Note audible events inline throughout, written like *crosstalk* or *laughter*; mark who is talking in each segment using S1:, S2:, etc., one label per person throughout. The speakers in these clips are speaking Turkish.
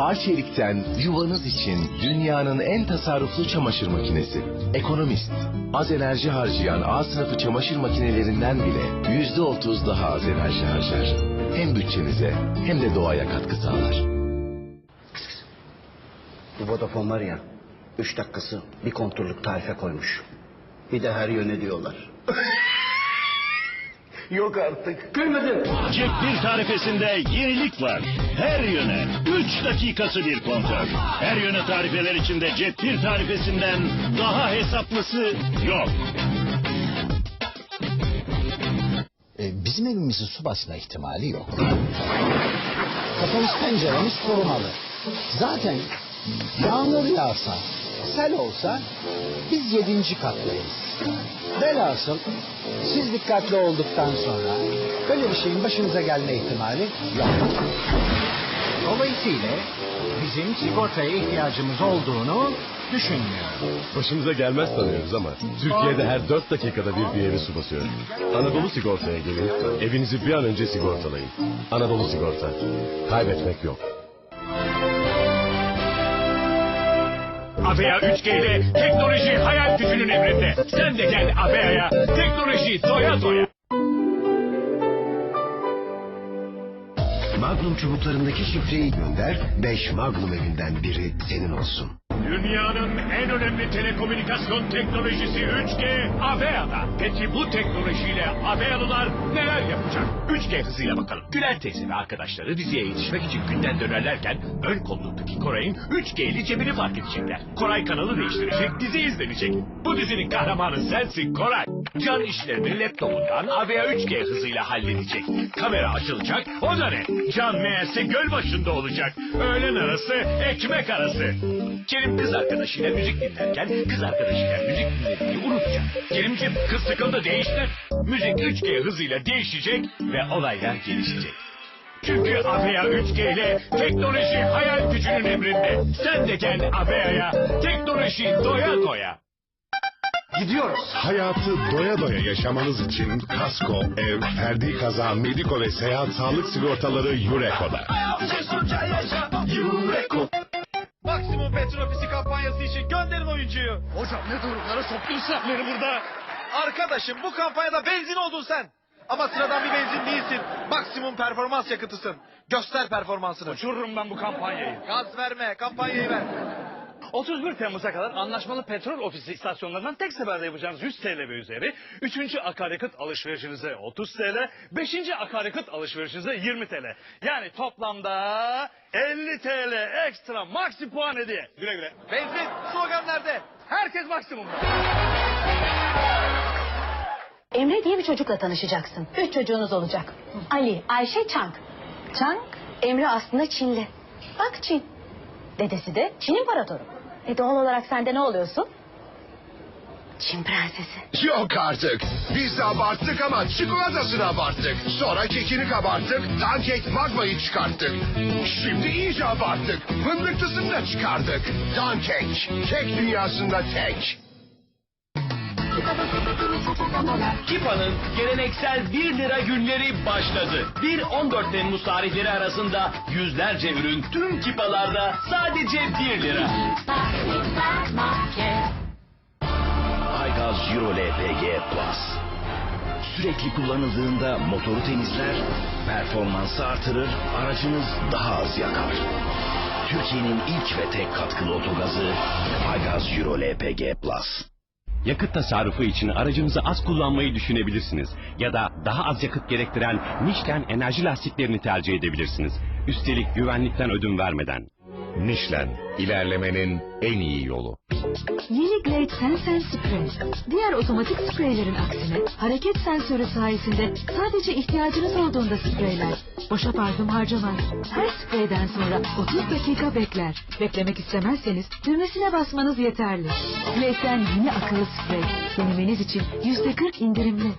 S1: Arçelik'ten yuvanız için dünyanın en tasarruflu çamaşır makinesi. Ekonomist. Az enerji harcayan A sınıfı çamaşır makinelerinden bile yüzde otuz daha az enerji harcar. Hem bütçenize hem de doğaya katkı sağlar.
S2: Bu Vodafone var ya, üç dakikası bir kontrollük tarife koymuş. Bir de her yöne diyorlar. *laughs* Yok artık. Gülmedin.
S3: Cep bir tarifesinde yenilik var. Her yöne 3 dakikası bir kontrol. Her yöne tarifeler içinde cep bir tarifesinden daha hesaplısı yok.
S4: E, bizim evimizin su basma ihtimali yok. Kapalı penceremiz korumalı. Zaten yağmur yağsa, sel olsa biz yedinci kattayız. Velhasıl siz dikkatli olduktan sonra böyle bir şeyin başınıza gelme ihtimali yok. Dolayısıyla bizim sigortaya ihtiyacımız olduğunu düşünmüyorum.
S5: Başımıza gelmez sanıyoruz ama Türkiye'de her 4 dakikada bir bir evi su basıyor. Anadolu Sigorta'ya gelin, evinizi bir an önce sigortalayın. Anadolu Sigorta, kaybetmek yok.
S3: Avea 3G ile teknoloji hayal gücünün emrinde. Sen de gel Avea'ya. Teknoloji doya doya.
S6: Magnum çubuklarındaki şifreyi gönder, 5 Magnum evinden biri senin olsun.
S3: Dünyanın en önemli telekomünikasyon teknolojisi 3G Avea'da. Peki bu teknolojiyle Avea'lılar neler yapacak? 3G hızıyla bakalım. Güler teyze ve arkadaşları diziye yetişmek için günden dönerlerken ön koltuktaki Koray'ın 3G'li cebini fark edecekler. Koray kanalı değiştirecek, dizi izlenecek. Bu dizinin kahramanı sensin Koray. Can işlerini laptopundan Avea 3G hızıyla halledecek. Kamera açılacak, o da ne? Can meğerse göl başında olacak. Öğlen arası, ekmek arası. Kerim kız arkadaşıyla müzik dinlerken kız arkadaşıyla müzik dinlediğini unutacak. Kerimciğim kız sıkıldı değiştir. Müzik 3G hızıyla değişecek ve olaylar gelişecek. Çünkü Avea 3G ile teknoloji hayal gücünün emrinde. Sen de gel Avea'ya. Teknoloji doya doya.
S7: Hayatı doya doya yaşamanız için kasko, ev, ferdi kaza, mediko ve seyahat sağlık sigortaları Yureko'da.
S8: Maksimum petrol ofisi kampanyası için gönderin oyuncuyu.
S3: Hocam ne durumlara soktun beni burada?
S8: Arkadaşım bu kampanyada benzin oldun sen. Ama sıradan bir benzin değilsin. Maksimum performans yakıtısın. Göster performansını.
S3: Uçururum ben bu kampanyayı.
S8: Gaz verme, kampanyayı ver.
S9: 31 Temmuz'a kadar anlaşmalı petrol ofisi istasyonlarından tek seferde yapacağınız 100 TL ve üzeri, 3. akaryakıt alışverişinize 30 TL, 5. akaryakıt alışverişinize 20 TL. Yani toplamda 50 TL ekstra maksi puan hediye. Güle güle.
S8: Benzin, slogan nerede?
S9: Herkes maksimumda.
S10: Emre diye bir çocukla tanışacaksın. Üç çocuğunuz olacak. Ali, Ayşe, Çank. Çank, Emre aslında Çinli. Bak Çin. Dedesi de Çin imparatoru. E doğal olarak sen de ne oluyorsun? Çin prensesi.
S7: Yok artık. Biz de abarttık ama çikolatasını abarttık. Sonra kekini kabarttık, dankek magmayı çıkarttık. Şimdi iyice abarttık. Fındıklısını da çıkardık. Dankek, kek dünyasında tek.
S11: Kipa'nın geleneksel 1 lira günleri başladı. 1-14 Temmuz tarihleri arasında yüzlerce ürün tüm Kipa'larda sadece 1 lira.
S3: Aygaz Euro LPG Plus. Sürekli kullanıldığında motoru temizler, performansı artırır, aracınız daha az yakar. Türkiye'nin ilk ve tek katkılı otogazı Aygaz Euro LPG Plus.
S5: Yakıt tasarrufu için aracınızı az kullanmayı düşünebilirsiniz. Ya da daha az yakıt gerektiren Michelin enerji lastiklerini tercih edebilirsiniz. Üstelik güvenlikten ödün vermeden.
S7: Michelin, ilerlemenin en iyi yolu.
S10: Yeni Glade Sensen Sprey. Diğer otomatik spreylerin aksine hareket sensörü sayesinde sadece ihtiyacınız olduğunda spreyler. Boşa parfüm harcamaz. Her spreyden sonra 30 dakika bekler. Beklemek istemezseniz düğmesine basmanız yeterli. Glade'den yeni akıllı sprey. Denemeniz için %40 indirimli.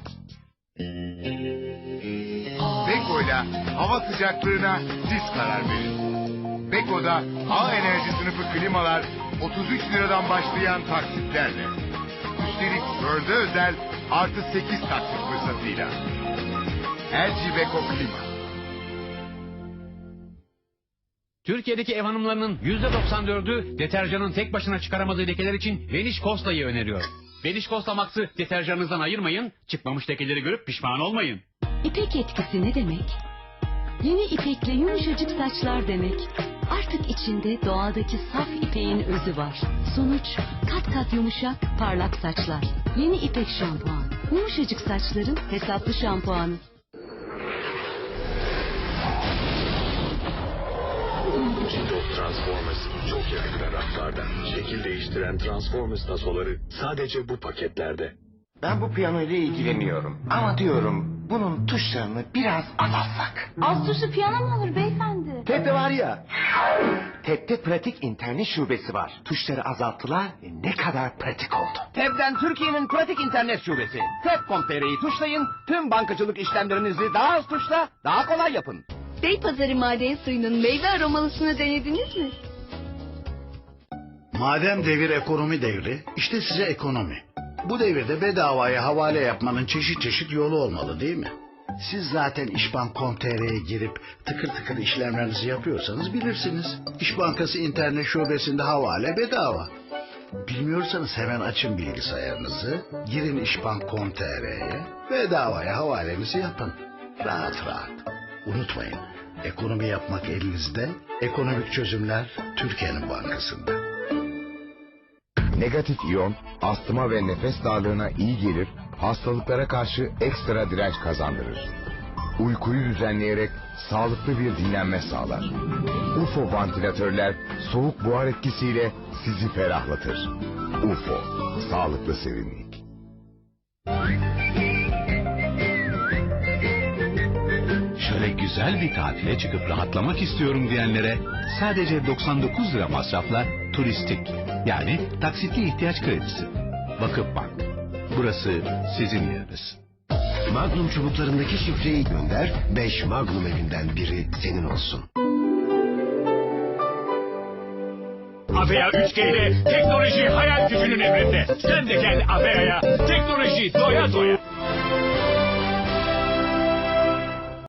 S7: Beko'yla hava sıcaklığına siz karar verin. Beko'da A enerji sınıfı klimalar 33 liradan başlayan taksitlerle. Üstelik Word'e özel artı 8 taksit fırsatıyla. LG Beko Klima.
S12: Türkiye'deki ev hanımlarının %94'ü deterjanın tek başına çıkaramadığı lekeler için Vanish Costa'yı öneriyor. Vanish Costa Max'ı deterjanınızdan ayırmayın, çıkmamış lekeleri görüp pişman olmayın.
S13: İpek etkisi ne demek? Yeni ipekle yumuşacık saçlar demek. Artık içinde doğadaki saf ipeğin özü var. Sonuç kat kat yumuşak, parlak saçlar. Yeni ipek şampuan. Yumuşacık saçların hesaplı şampuanı.
S14: Jindos Transformers çok yakında raflarda. Şekil değiştiren Transformers tasoları sadece bu paketlerde.
S7: Ben bu piyano ile ilgileniyorum. Ama diyorum bunun tuşlarını biraz azaltsak.
S15: Az tuşlu piyano mu olur beyefendi?
S7: TED'de var ya. TED'de pratik internet şubesi var. Tuşları azalttılar ve ne kadar pratik oldu. TED'den Türkiye'nin pratik internet şubesi. TED.com.tr'yi tuşlayın. Tüm bankacılık işlemlerinizi daha az tuşla, daha kolay yapın.
S15: Beypazarı maden suyunun meyve aromalısını denediniz mi?
S16: Madem devir ekonomi devri, işte size ekonomi. Bu devirde bedavaya havale yapmanın çeşit çeşit yolu olmalı değil mi? Siz zaten işbank.com.tr'ye girip tıkır tıkır işlemlerinizi yapıyorsanız bilirsiniz. İş Bankası internet şubesinde havale bedava. Bilmiyorsanız hemen açın bilgisayarınızı, girin işbank.com.tr'ye, bedavaya havalenizi yapın. Rahat rahat. Unutmayın, ekonomi yapmak elinizde, ekonomik çözümler Türkiye'nin bankasında.
S17: Negatif iyon, astıma ve nefes darlığına iyi gelir, hastalıklara karşı ekstra direnç kazandırır. Uykuyu düzenleyerek sağlıklı bir dinlenme sağlar. UFO vantilatörler soğuk buhar etkisiyle sizi ferahlatır. UFO, sağlıklı serinlik.
S18: Şöyle güzel bir tatile çıkıp rahatlamak istiyorum diyenlere sadece 99 lira masrafla turistik yani taksitli ihtiyaç kredisi. Vakıf Bank. Burası sizin yeriniz.
S6: Magnum çubuklarındaki şifreyi gönder, 5 Magnum evinden biri senin olsun.
S3: Avea 3G ile teknoloji hayal gücünün emrinde. Sen de gel Avea'ya. Teknoloji doya doya.